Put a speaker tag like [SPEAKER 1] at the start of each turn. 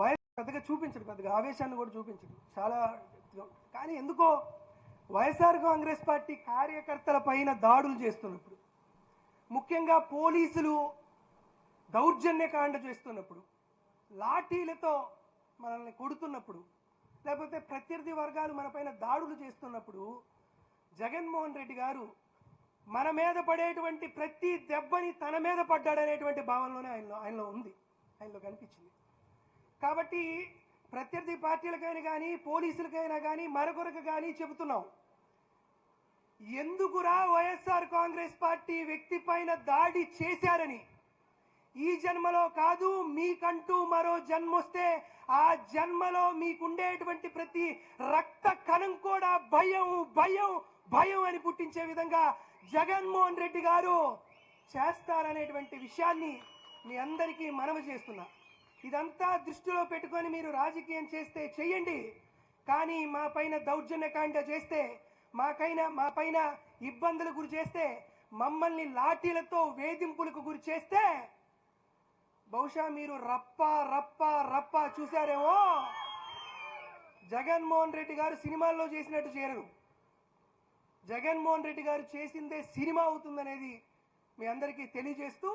[SPEAKER 1] YS పెద్దగా చూపించడు పెద్దగా ఆవేశాన్ని కూడా చూపించడు చాలా కానీ ఎందుకో వైఎస్ఆర్ కాంగ్రెస్ పార్టీ కార్యకర్తల పైన దాడులు చేస్తున్నప్పుడు ముఖ్యంగా పోలీసులు దౌర్జన్యకాండ చేస్తున్నప్పుడు లాఠీలతో మనల్ని కొడుతున్నప్పుడు లేకపోతే ప్రత్యర్థి వర్గాలు మనపైన దాడులు చేస్తున్నప్పుడు జగన్మోహన్ రెడ్డి గారు మన మీద పడేటువంటి ప్రతి దెబ్బని తన మీద పడ్డాడనేటువంటి భావనలోనే ఆయనలో ఆయనలో ఉంది ఆయనలో కనిపించింది. కాబట్టి ప్రత్యర్థి పార్టీలకైనా కానీ పోలీసులకైనా కానీ మరొకరికి కానీ చెబుతున్నాం. ఎందుకురా వైఎస్ఆర్ కాంగ్రెస్ పార్టీ వ్యక్తి పైన దాడి చేశారని? ఈ జన్మలో కాదు మీకంటూ మరో జన్మొస్తే ఆ జన్మలో మీకుండేటువంటి ప్రతి రక్త కణం కూడా భయం భయం భయం అని పుట్టించే విధంగా జగన్మోహన్ రెడ్డి గారు చేస్తారనేటువంటి విషయాన్ని మీ అందరికీ మనవి చేస్తున్నా. ఇదంతా దృష్టిలో పెట్టుకొని మీరు రాజకీయం చేస్తే చెయ్యండి. కానీ మా పైన దౌర్జన్యకాండ చేస్తే మాకైనా మా పైన ఇబ్బందులు గురి చేస్తే మమ్మల్ని లాఠీలతో వేధింపులకు గురి చేస్తే బహుశా మీరు రప్ప రప్ప రప్ప చూశారేమో? జగన్మోహన్ రెడ్డి గారు సినిమాల్లో చేసినట్టు చేరరు జగన్మోహన్ రెడ్డి గారు చేసిందే సినిమా అవుతుందనేది మీ అందరికీ తెలియజేస్తూ